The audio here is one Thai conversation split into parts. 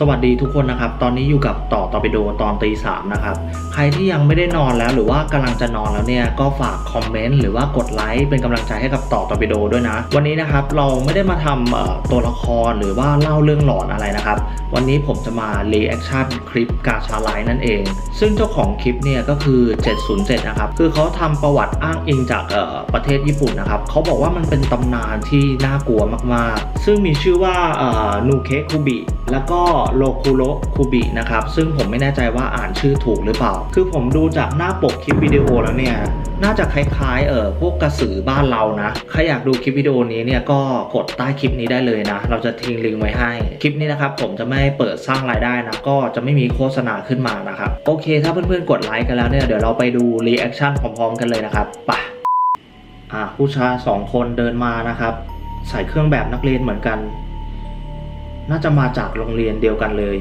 สวัสดีทุกคนนะครับ ตอนนี้อยู่กับต่อตอปิโดตอนตีสามนะครับ ใครที่ยังไม่ได้นอนแล้วหรือว่ากำลังจะนอนแล้วเนี่ย ก็ฝากคอมเมนต์หรือว่ากดไลค์เป็นกำลังใจให้กับต่อตอปิโดด้วยนะ วันนี้นะครับเราไม่ได้มาทำตัวละครหรือว่าเล่าเรื่องหลอนอะไรนะครับ วันนี้ผมจะมารีแอคชั่นคลิปกาชาไลน์นั่นเอง ซึ่งเจ้าของคลิปเนี่ยก็คือ 707 นะครับ คือเขาทำประวัติอ้างอิงจากประเทศญี่ปุ่นนะครับเขาบอกว่ามันเป็นตำนานที่น่ากลัวมากๆ ซึ่งมีชื่อว่านูเคคุบิแล้วก็โลคุโรคุบินะครับ ซึ่งผมไม่แน่ใจว่าอ่านชื่อถูกหรือเปล่า คือผมดูจากหน้าปกคลิปวิดีโอแล้วเนี่ย น่าจะคล้ายๆ เออพวกกระสือบ้านเรานะ ใครอยากดูคลิปวิดีโอนี้เนี่ยก็กดใต้คลิปนี้ได้เลยนะ เราจะทิ้งลิงก์ไว้ให้ คลิปนี้นะครับผมจะไม่เปิดสร้างรายได้นะ ก็จะไม่มีโฆษณาขึ้นมานะครับ โอเค ถ้าเพื่อนๆกดไลค์กันแล้วเนี่ย เดี๋ยวเราไปดูรีแอคชั่นพร้อมๆ กันเลยนะครับไปะอะผู้ชายสองคนเดินมานะครับ ใส่เครื่องแบบนักเรียนเหมือนกัน น่าจะมาจากโรงเรียนเดียวกันเลย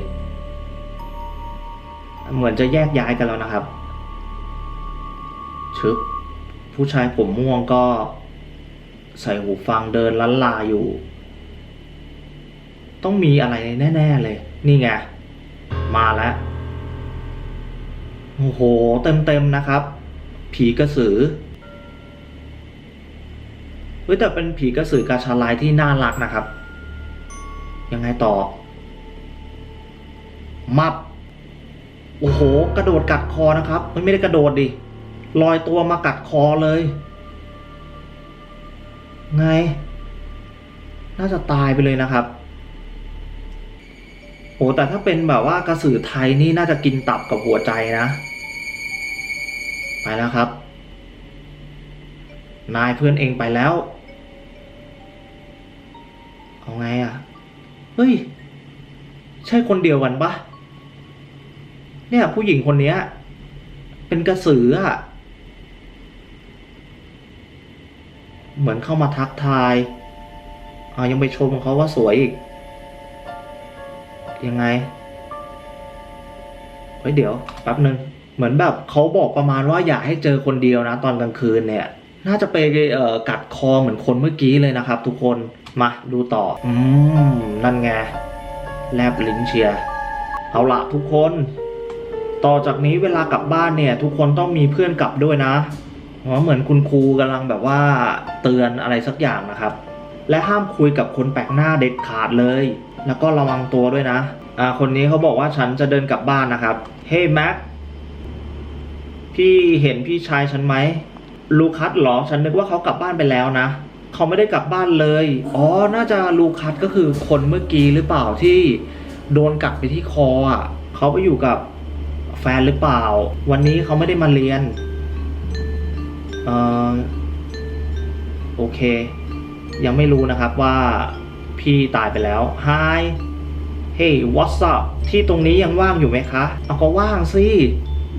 เหมือนจะแยกย้ายกันแล้วนะครับชึบผู้ชายผมม่วงก็ใส่หูฟังเดินลันลาอยู่ ต้องมีอะไรแน่ ๆเลย นี่ไง มาแล้ว โอ้โห เต็มๆนะครับ ผีกระสือเฮ้ยแต่เป็นผีกระสือกาชาลายที่น่ารักนะครับ ยังไงต่อ มับ โอ้โห กระโดดกัดคอนะครับเฮ้ยไม่ได้กระโดดดิ ลอยตัวมากัดคอเลย ไง น่าจะตายไปเลยนะครับ โอ้แต่ถ้าเป็นแบบว่ากระสือไทยนี่น่าจะกินตับกับหัวใจนะ ไปแล้วครับ นายเพื่อนเองไปแล้ว เฮ้ย ใช่คนเดียวกันปะเนี่ย ผู้หญิงคนเนี้ย เป็นกระสืออะเหมือนเข้ามาทักทายอายังไปชมเขาว่าสวยอีก ยังไง เฮ้ยเดี๋ยวแป๊บหนึ่งเหมือนแบบเขาบอกประมาณว่าอยากให้เจอคนเดียวนะ ตอนกลางคืนเนี่ย น่าจะไปกัดคอเหมือนคนเมื่อกี้เลยนะครับ ทุกคนมาดูต่อ อืม นั่นไงแลบลิ้นเชียเอาละทุกคน ต่อจากนี้เวลากลับบ้านเนี่ย ทุกคนต้องมีเพื่อนกลับด้วยนะเพราะเหมือนคุณครูกำลังแบบว่าเตือนอะไรสักอย่างนะครับ และห้ามคุยกับคนแปลกหน้าเด็ดขาดเลย แล้วก็ระวังตัวด้วยนะ อ่า คนนี้เขาบอกว่าฉันจะเดินกลับบ้านนะครับ เฮ้แม็กพี่เห็นพี่ชายฉันไหม ลูคัสเหรอ ฉันนึกว่าเขากลับบ้านไปแล้วนะ เขาไม่ได้กลับบ้านเลย อ๋อ น่าจะลูคัสก็คือคนเมื่อกี้หรือเปล่าที่โดนกัดไปที่คออะ เขาไปอยู่กับแฟนหรือเปล่า วันนี้เขาไม่ได้มาเรียน เออโอเค ยังไม่รู้นะครับว่าพี่ตายไปแล้ว Hi Hey what's up ที่ตรงนี้ยังว่างอยู่ไหมคะ เอาก็ว่างสิ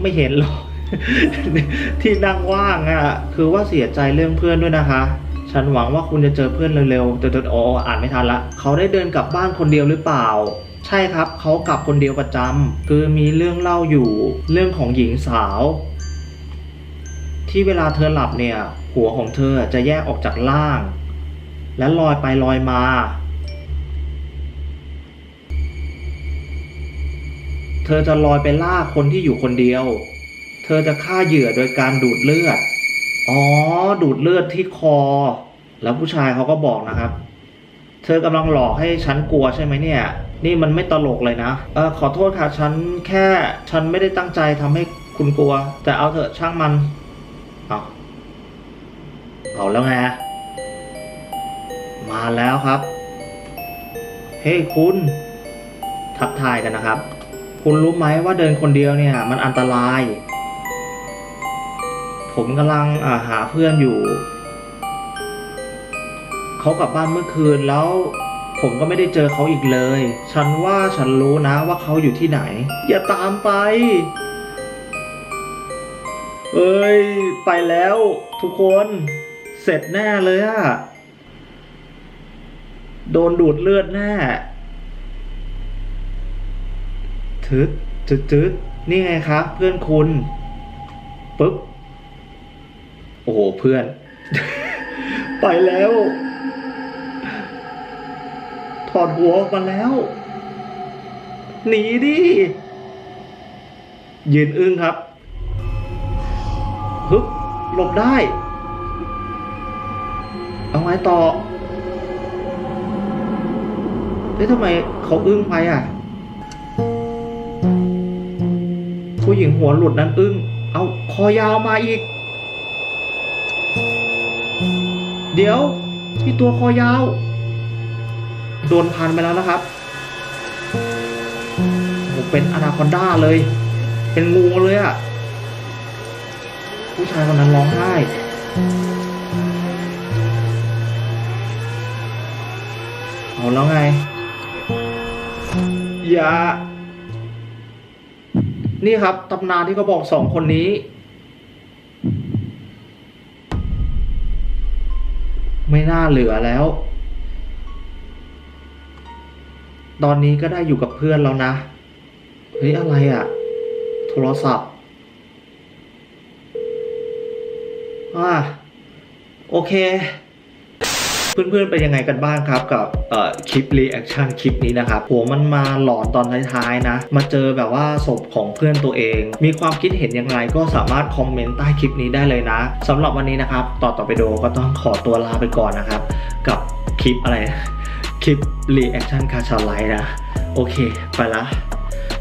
ไม่เห็นหรอก ที่นั่งว่างอะ่ะ คือว่าเสียใจเรื่องเพื่อนด้วยนะคะ ฉันหวังว่าคุณจะเจอเพื่อนเร็วๆแต่ๆอ๋ออ่านไม่ทันละ เขาได้เดินกลับบ้านคนเดียวหรือเปล่า ใช่ครับ เขากลับคนเดียวประจำคือมีเรื่องเล่าอยู่ เรื่องของหญิงสาว ที่เวลาเธอหลับเนี่ย หัวของเธอจะแยกออกจากล่าง และลอยไปลอยมาเธอจะลอยไปล่าคนที่อยู่คนเดียว เธอจะฆ่าเหยื่อโดยการดูดเลือด อ๋อ ดูดเลือดที่คอ แล้วผู้ชายเขาก็บอกนะครับ เธอกำลังหลอกให้ฉันกลัวใช่ไหมเนี่ย นี่มันไม่ตลกเลยนะ เออขอโทษค่ะ ฉันแค่ฉันไม่ได้ตั้งใจทำให้คุณกลัว แต่เอาเถอะช่างมัน เอาเอาแล้วไง มาแล้วครับ เฮ้ยคุณ ทักทายกันนะครับ คุณรู้ไหมว่าเดินคนเดียวเนี่ย มันอันตราย ผมกำลังาหาเพื่อนอยู่ เขากลับบ้านเมื่อคืนแล้ว ผมก็ไม่ได้เจอเขาอีกเลย ฉันว่าฉันรู้นะว่าเขาอยู่ที่ไหน อย่าตามไป เอ้ย ไปแล้วทุกคน เสร็จแน่เลยอะโดนดูดเลือดแน่ทึดทึดทึดนี่ไงครับ เพื่อนคุณปึ๊บ โอ้โหเพื่อน ไปแล้ว ถอดหัวออกมาแล้ว หนีดิ ยืนอึ้งครับฮึบหลบได้ เอาไงต่อเอ๊ะทำไมเขาอึ้งไปอะ ผู้หญิงหัวหลุดนั้นอึ้ง เอาคอยาวมาอีก เดี๋ยวพี่ตัวคอยาว โดนพันไปแล้วนะครับโหเป็นอนาคอนด้าเลย เป็นงูเลยอะ่ะผู้ชายคนนั้นร้องไห้เอาแล้วไง อย่า นี่ครับตำนานที่เขาบอกสองคนนี้ ไม่น่าเหลือแล้ว ตอนนี้ก็ได้อยู่กับเพื่อนแล้วนะ เฮ้ย อะไรอะ่ะ โทรศัพท์อ่าโอเค เพื่อนๆเป็นยังไงกันบ้างครับกับคลิปรีแอคชั่นคลิปนี้นะครับโหมันมาหลอนตอนท้ายๆนะ มาเจอแบบว่าศพของเพื่อนตัวเอง มีความคิดเห็นย่างไรก็สามารถคอมเมนต์ใต้คลิปนี้ได้เลยนะสำหรับวันนี้นะครับ ต่อต่อไปโดก็ต้องขอตัวลาไปก่อนนะครับ กับคลิปอะไรคลิปรีแอคชั่นคาชาไลนะ โอเค ไปละ